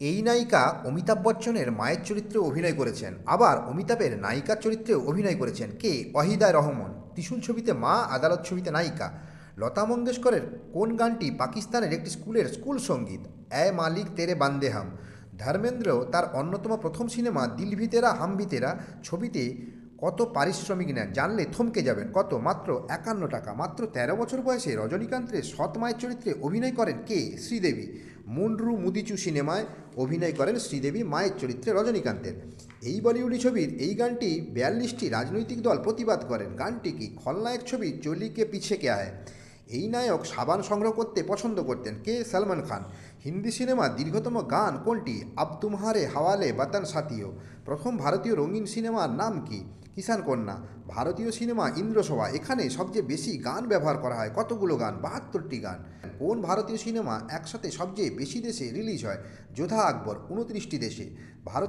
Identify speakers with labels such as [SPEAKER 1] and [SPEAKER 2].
[SPEAKER 1] এই নায়িকা অমিতাভ বচ্চনের মায়ের চরিত্রে অভিনয় করেছেন। আবার অমিতাভের নায়িকার চরিত্রেও অভিনয় করেছেন কে? ওয়াহিদা রহমান। ত্রিশুল ছবিতে মা, আদালত ছবিতে নায়িকা। লতা মঙ্গেশকরের কোন গানটি পাকিস্তানের একটি স্কুলের স্কুল সংগীত? এ মালিক তেরে বান্দেহাম ধর্মেন্দ্র তার অন্যতম প্রথম সিনেমা দিল ভিতেরা হাম ভিতেরা ছবিতে কত পারিশ্রমিক নেন, জানলে থমকে যাবেন। কত? মাত্র একান্ন টাকা। মাত্র তেরো বছর বয়সে রজনীকান্তের সৎ মায়ের চরিত্রে অভিনয় করেন কে? শ্রীদেবী। মুন্ডরু মুদিচু সিনেমায় অভিনয় করেন শ্রীদেবী মায়ের চরিত্রে রজনীকান্তের। এই বলিউডি ছবির এই গানটি বিয়াল্লিশটি রাজনৈতিক দল প্রতিবাদ করেন। গানটি কি খলনায়ক ছবি? চলিকে পিছে কে আয়? এই নায়ক সাবান সংগ্রহ করতে পছন্দ করতেন কে? সলমান খান। হিন্দি সিনেমা দীর্ঘতম গান কোনটি? আব তুমহারে হাওয়ালে বাতান সাথীয় প্রথম ভারতীয় রঙিন সিনেমার নাম কি? কিষান কন্যা। ভারতীয় সিনেমা ইন্দ্রসভা। এখানে সবচেয়ে বেশি গান ব্যবহার করা হয়। কতগুলো গান? বাহাত্তরটি গান। কোন ভারতীয় সিনেমা একসাথে সবচেয়ে বেশি দেশে রিলিজ হয়? যোধা আকবর উনত্রিশটি দেশে। ভারত